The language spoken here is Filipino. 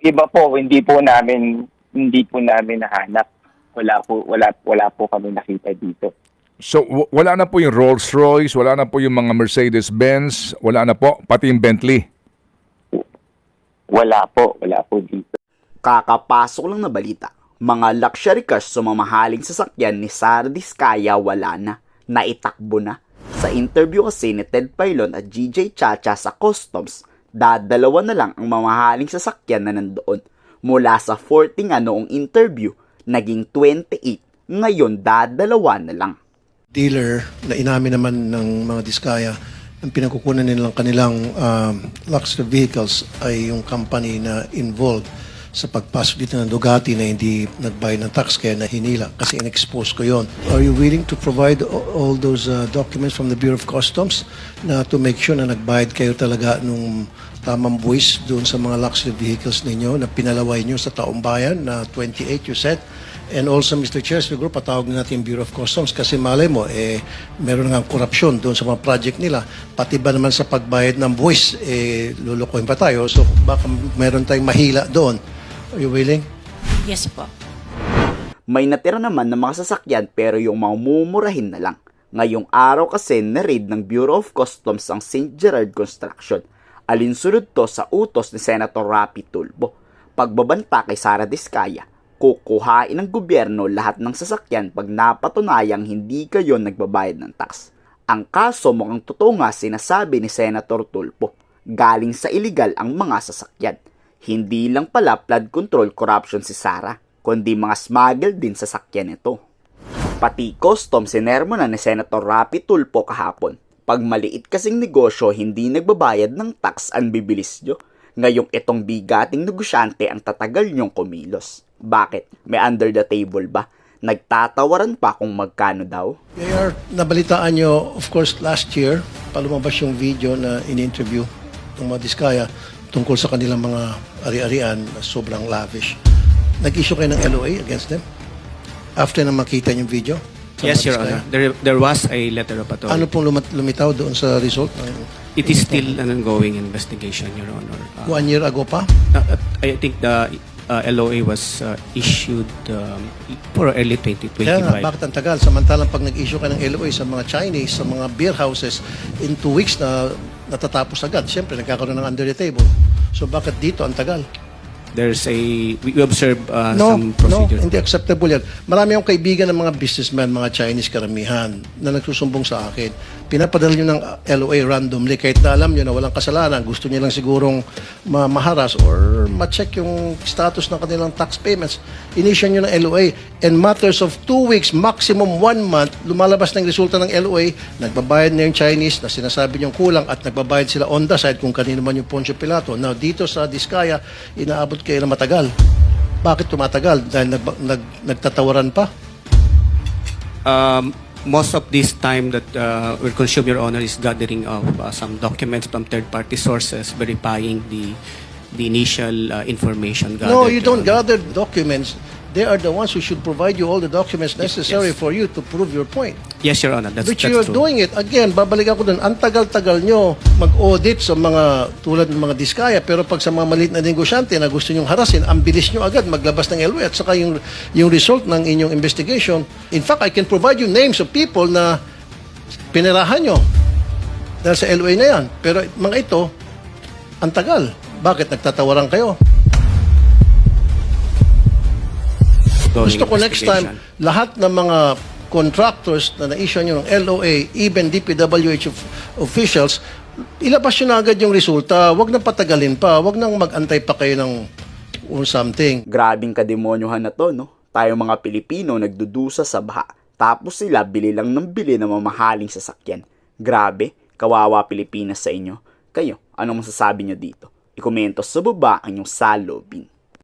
iba po, hindi po namin, hindi po namin nahanap. Wala po, wala, wala po kami nakita dito. So, w- wala na po yung Rolls Royce, wala na po yung mga Mercedes-Benz, wala na po, pati yung Bentley. Wala po, wala po dito. Kakapasok lang na balita. Mga luxury cars sa mamahaling sasakyan ni Sara Diskaya wala na. Naitakbo na. Sa interview kasi ni Ted Pailon at GJ Chacha sa Customs, dadalawa na lang ang mamahaling sasakyan na nandoon. Mula sa 14 nga noong interview, naging 28. Ngayon, dadalawa na lang. dealer na inamin naman ng mga diskaya ang pinagkukunan nilang kanilang um, luxury vehicles ay yung company na involved sa pagpasok dito ng Dugati na hindi nagbayad ng tax kaya nahinila kasi in-expose ko yon. Are you willing to provide all those uh, documents from the Bureau of Customs na to make sure na nagbayad kayo talaga nung tamang buwis doon sa mga luxury vehicles ninyo na pinalaway nyo sa taong bayan na 28 you said And also, Mr. Chair, siguro patawag na natin Bureau of Customs kasi malay mo, eh, meron nga korupsyon doon sa mga project nila. Pati ba naman sa pagbayad ng buwis, eh, lulukoyin pa tayo. So, baka meron tayong mahila doon. Are you willing? Yes po. May natira naman ng mga sasakyan pero yung mamumurahin na lang. Ngayong araw kasi na-raid ng Bureau of Customs ang St. Gerard Construction. Alinsunod to sa utos ni Senator Rapi Tulfo. Pagbabanta kay Sara Diskaya, kukuhain ng gobyerno lahat ng sasakyan pag napatunayang hindi kayo nagbabayad ng tax. Ang kaso mukhang totoo nga sinasabi ni Senator Tulfo. Galing sa illegal ang mga sasakyan. Hindi lang pala flood control corruption si Sara, kundi mga smuggle din sa sakyan nito. Pati custom sinermo na ni Senator Rapi Tulfo kahapon. Pag maliit kasing negosyo hindi nagbabayad ng tax ang bibilis nyo. Ngayong itong bigating negosyante ang tatagal nyong kumilos. Bakit? May under the table ba? Nagtatawaran pa kung magkano daw? Mayor, nabalitaan nyo, of course, last year, palumabas yung video na in-interview ng mga diskaya tungkol sa kanilang mga ari-arian na sobrang lavish. Nag-issue kayo ng LOA against them? After na makita yung video? sa Yes, mga Your diskaya? Honor. There, there was a letter of authority. Ano pong lumat- lumitaw doon sa result? ng- It is still an ongoing investigation, Your Honor. Uh, One year ago pa? uh, I think the uh, LOA was uh, issued um, for early Kaya nga, 2025. bakit ang tagal? Samantalang pag nag-issue ka ng LOA sa mga Chinese, sa mga beer houses, in two weeks na natatapos agad. Siyempre, nagkakaroon ng under the table. So bakit dito ang tagal? There's a, we observe uh, no, some no, procedure. hindi acceptable yan. Marami akong kaibigan ng mga businessmen, mga Chinese karamihan, na nagsusumbong sa akin. Pinapadala nyo ng LOA randomly kahit na alam nyo na walang kasalanan. Gusto nyo lang sigurong ma- maharas or ma-check yung status ng kanilang tax payments. Inisyan nyo ng LOA. In matters of two weeks, maximum one month, lumalabas ng resulta ng LOA, nagbabayad na yung Chinese na sinasabi nyo kulang at nagbabayad sila on the side kung kanino man yung Poncio Pilato. Now, dito sa Diskaya, inaabot kayo na matagal. Bakit tumatagal? Dahil nag, nag, nagtatawaran pa? Um, most of this time that uh, will consume, Your Honor, is gathering of uh, some documents from third-party sources verifying the the initial uh, information gathered. No, you don't gather documents. They are the ones who should provide you all the documents necessary yes. for you to prove your point. Yes, Your Honor. That's, Which that's you are true. doing it. Again, babalik ako dun. Ang tagal-tagal nyo mag-audit sa mga tulad ng mga diskaya. Pero pag sa mga maliit na negosyante na gusto nyong harasin, ang bilis nyo agad maglabas ng LOA at saka yung, yung result ng inyong investigation. In fact, I can provide you names of people na pinirahan nyo dahil sa LOA na yan. Pero mga ito, ang tagal. Bakit nagtatawaran kayo? Ongoing Gusto ko next time, lahat ng mga contractors na na-issue nyo ng LOA, even DPWH of- officials, ilabas nyo na agad yung resulta. Huwag nang patagalin pa. Huwag nang mag-antay pa kayo ng or something. Grabing kademonyohan na to, no? Tayo mga Pilipino nagdudusa sa baha. Tapos sila bili lang ng bili ng mamahaling sasakyan. Grabe, kawawa Pilipinas sa inyo. Kayo, anong masasabi nyo dito? Ikomento sa baba ang inyong salobin.